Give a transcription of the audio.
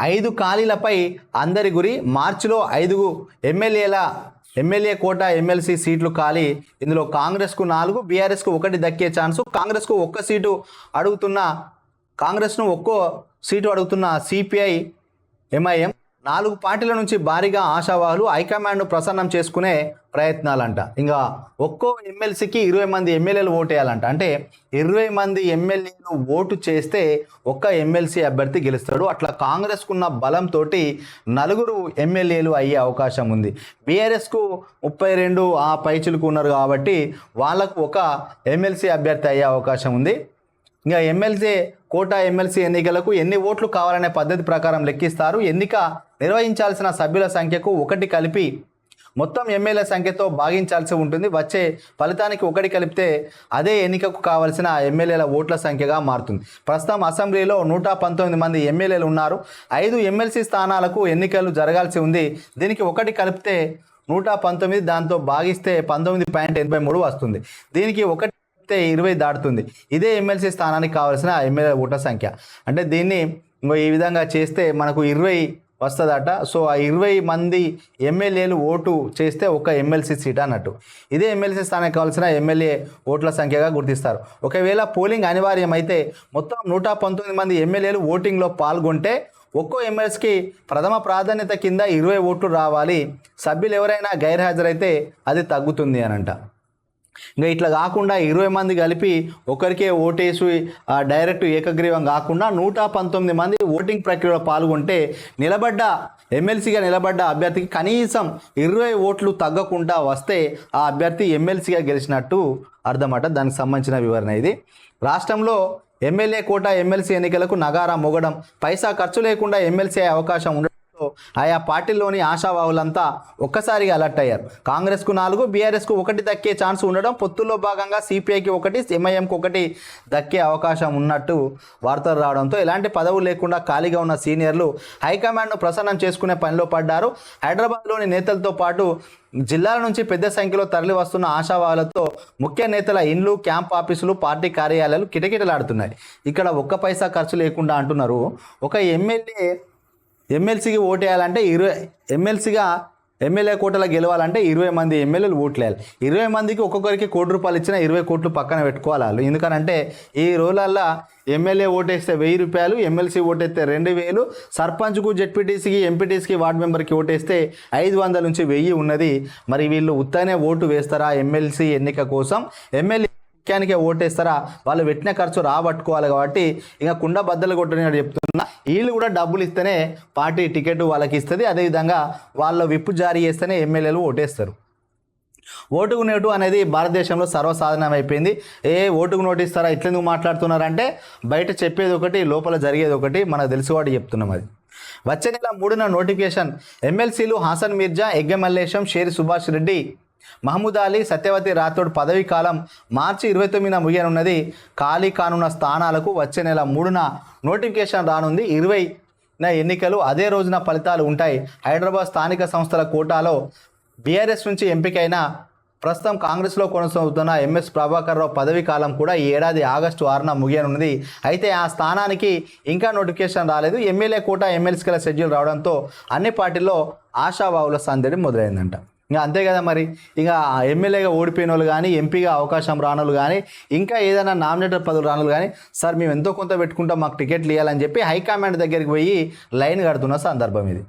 ఐదు ఖాళీలపై అందరి గురి మార్చిలో ఐదు ఎమ్మెల్యేల ఎమ్మెల్యే కోట ఎమ్మెల్సీ సీట్లు ఖాళీ. ఇందులో కాంగ్రెస్కు నాలుగు బీఆర్ఎస్కు ఒకటి దక్కే ఛాన్సు. కాంగ్రెస్కు ఒక్క సీటు అడుగుతున్న కాంగ్రెస్ను ఒక్కో సీటు అడుగుతున్న సిపిఐ ఎంఐఎం నాలుగు పార్టీల నుంచి భారీగా ఆశావాహులు హైకమాండ్ను ప్రసన్నం చేసుకునే ప్రయత్నాలంట. ఇంకా ఒక్కో ఎమ్మెల్సీకి ఇరవై మంది ఎమ్మెల్యేలు ఓటేయాలంట. అంటే ఇరవై మంది ఎమ్మెల్యేలు ఓటు చేస్తే ఒక్క ఎమ్మెల్సీ అభ్యర్థి గెలుస్తాడు. అట్లా కాంగ్రెస్కున్న బలంతో నలుగురు ఎమ్మెల్యేలు అయ్యే అవకాశం ఉంది. బీఆర్ఎస్కు ముప్పై రెండు ఆ పైచులకు ఉన్నారు కాబట్టి వాళ్ళకు ఒక ఎమ్మెల్సీ అభ్యర్థి అయ్యే అవకాశం ఉంది. ఇంకా ఎమ్మెల్సీ కోటా ఎమ్మెల్సీ ఎన్నికలకు ఎన్ని ఓట్లు కావాలనే పద్ధతి ప్రకారం లెక్కిస్తారు. ఎన్నిక నిర్వహించాల్సిన సభ్యుల సంఖ్యకు ఒకటి కలిపి మొత్తం ఎమ్మెల్యే సంఖ్యతో భాగించాల్సి ఉంటుంది. వచ్చే ఫలితానికి ఒకటి కలిపితే అదే ఎన్నికకు కావలసిన ఎమ్మెల్యేల ఓట్ల సంఖ్యగా మారుతుంది. ప్రస్తుతం అసెంబ్లీలో నూట పంతొమ్మిది మంది ఎమ్మెల్యేలు ఉన్నారు. ఐదు ఎమ్మెల్సీ స్థానాలకు ఎన్నికలు జరగాల్సి ఉంది. దీనికి ఒకటి కలిపితే నూట పంతొమ్మిది దాంతో భాగిస్తే పంతొమ్మిది పాయింట్ ఎనభై మూడు వస్తుంది. దీనికి ఒకటి కలిపితే ఇరవై దాటుతుంది. ఇదే ఎమ్మెల్సీ స్థానానికి కావాల్సిన ఎమ్మెల్యే ఓట్ల సంఖ్య. అంటే దీన్ని ఈ విధంగా చేస్తే మనకు ఇరవై వస్తుందట. సో ఆ ఇరవై మంది ఎమ్మెల్యేలు ఓటు చేస్తే ఒక ఎమ్మెల్సీ సీట్ అన్నట్టు. ఇదే ఎమ్మెల్సీ స్థానానికి కావాల్సిన ఎమ్మెల్యే ఓట్ల సంఖ్యగా గుర్తిస్తారు. ఒకవేళ పోలింగ్ అనివార్యమైతే మొత్తం నూట పంతొమ్మిది మంది ఎమ్మెల్యేలు ఓటింగ్లో పాల్గొంటే ఒక్కో ఎమ్మెల్సీకి ప్రథమ ప్రాధాన్యత కింద ఇరవై ఓట్లు రావాలి. సభ్యులు ఎవరైనా గైర్హాజరైతే అది తగ్గుతుంది అనంట. ఇంకా ఇట్లా కాకుండా ఇరవై మంది కలిపి ఒకరికే ఓటేసి డైరెక్ట్ ఏకగ్రీవం కాకుండా నూట పంతొమ్మిది మంది ఓటింగ్ ప్రక్రియలో పాల్గొంటే నిలబడ్డ ఎమ్మెల్సీగా నిలబడ్డ అభ్యర్థికి కనీసం ఇరవై ఓట్లు తగ్గకుండా వస్తే ఆ అభ్యర్థి ఎమ్మెల్సీగా గెలిచినట్టు అర్థమట. దానికి సంబంధించిన వివరణ ఇది. రాష్ట్రంలో ఎమ్మెల్యే కోట ఎమ్మెల్సీ ఎన్నికలకు నగారా మొగడం పైసా ఖర్చు లేకుండా ఎమ్మెల్సీ అవకాశం ఉండడం ఆయా పార్టీలోని ఆశావాహులంతా ఒక్కసారిగా అలర్ట్ అయ్యారు. కాంగ్రెస్కు నాలుగు బీఆర్ఎస్కు ఒకటి దక్కే ఛాన్స్ ఉండడం పొత్తుల్లో భాగంగా సిపిఐకి ఒకటి ఎంఐఎంకి ఒకటి దక్కే అవకాశం ఉన్నట్టు వార్తలు రావడంతో ఎలాంటి పదవులు లేకుండా ఖాళీగా ఉన్న సీనియర్లు హైకమాండ్ను ప్రసన్నం చేసుకునే పనిలో పడ్డారు. హైదరాబాద్లోని నేతలతో పాటు జిల్లాల నుంచి పెద్ద సంఖ్యలో తరలి వస్తున్న ఆశావాహులతో ముఖ్య నేతల ఇండ్లు క్యాంప్ ఆఫీసులు పార్టీ కార్యాలయాలు కిటకిటలాడుతున్నాయి. ఇక్కడ ఒక్క పైసా ఖర్చు లేకుండా అంటున్నారు. ఒక ఎమ్మెల్యే ఎమ్మెల్సీకి ఓటేయాలంటే ఇరవై ఎమ్మెల్సీగా ఎమ్మెల్యే కోటలో గెలవాలంటే ఇరవై మంది ఎమ్మెల్యేలు ఓట్లేయాలి ఇరవై మందికి ఒక్కొక్కరికి కోటి రూపాయలు ఇచ్చినా ఇరవై కోట్లు పక్కన పెట్టుకోవాలి వాళ్ళు. ఎందుకనంటే ఈ రోజులల్లో ఎమ్మెల్యే ఓటేస్తే వెయ్యి రూపాయలు ఎమ్మెల్సీ ఓటేస్తే రెండు వేలు సర్పంచ్కు జెడ్పీటీసీకి ఎంపీటీసీకి వార్డు మెంబర్కి ఓటేస్తే ఐదు వందల నుంచి వెయ్యి ఉన్నది. మరి వీళ్ళు ఉత్తనే ఓటు వేస్తారా ఎమ్మెల్సీ ఎన్నిక కోసం? ఎమ్మెల్యే ముఖ్యానికే ఓటేస్తారా? వాళ్ళు పెట్టిన ఖర్చు రాబట్టుకోవాలి కాబట్టి ఇక కుండ బద్దలు కొట్టినట్టు చెప్తున్నా. వీళ్ళు కూడా డబ్బులు ఇస్తేనే పార్టీ టికెట్ వాళ్ళకి ఇస్తుంది. అదేవిధంగా వాళ్ళ విప్పు జారీ చేస్తేనే ఎమ్మెల్యేలు ఓటేస్తారు. ఓటుకు నోటు అనేది భారతదేశంలో సర్వసాధారణం అయిపోయింది. ఏ ఓటుకు నోటు ఇస్తారా? ఇట్లెందుకు మాట్లాడుతున్నారంటే బయట చెప్పేది ఒకటి లోపల జరిగేది ఒకటి మనకు తెలిసి వాటి చెప్తున్నాం అది. వచ్చే నెల మూడున నోటిఫికేషన్. ఎమ్మెల్సీలు హాసన్ మిర్జా ఎగ్గ మల్లేశం షేరి సుభాష్ రెడ్డి మహమూద్ అలీ సత్యవతి రాథోడ్ పదవీ కాలం మార్చి ఇరవై తొమ్మిదిన ముగియనున్నది. ఖాళీ కానున్న స్థానాలకు వచ్చే నెల మూడున నోటిఫికేషన్ రానుంది. ఇరవై ఎన్నికలు అదే రోజున ఫలితాలు ఉంటాయి. హైదరాబాద్ స్థానిక సంస్థల కోటాలో బీఆర్ఎస్ నుంచి ఎంపికైన ప్రస్తుతం కాంగ్రెస్లో కొనసాగుతున్న ఎంఎస్ ప్రభాకర్ రావు పదవీ కాలం కూడా ఈ ఏడాది ఆగస్టు ఆరున ముగియనున్నది. అయితే ఆ స్థానానికి ఇంకా నోటిఫికేషన్ రాలేదు. ఎమ్మెల్యే కోట ఎమ్మెల్సీల షెడ్యూల్ రావడంతో అన్ని పార్టీల్లో ఆశావాహుల సందడి మొదలైందంట. ఇంకా అంతే కదా మరి. ఇక ఎమ్మెల్యేగా ఓడిపోయిన వాళ్ళు కానీ ఎంపీగా అవకాశం రానోళ్ళు కానీ ఇంకా ఏదైనా నామినేటర్ పదవులు రానోళ్ళు కానీ సార్ మేము ఎంతో కొంత పెట్టుకుంటాం మాకు టికెట్లు ఇవ్వాలని చెప్పి హైకమాండ్ దగ్గరికి పోయి లైన్ కడుతున్న సందర్భం ఇది.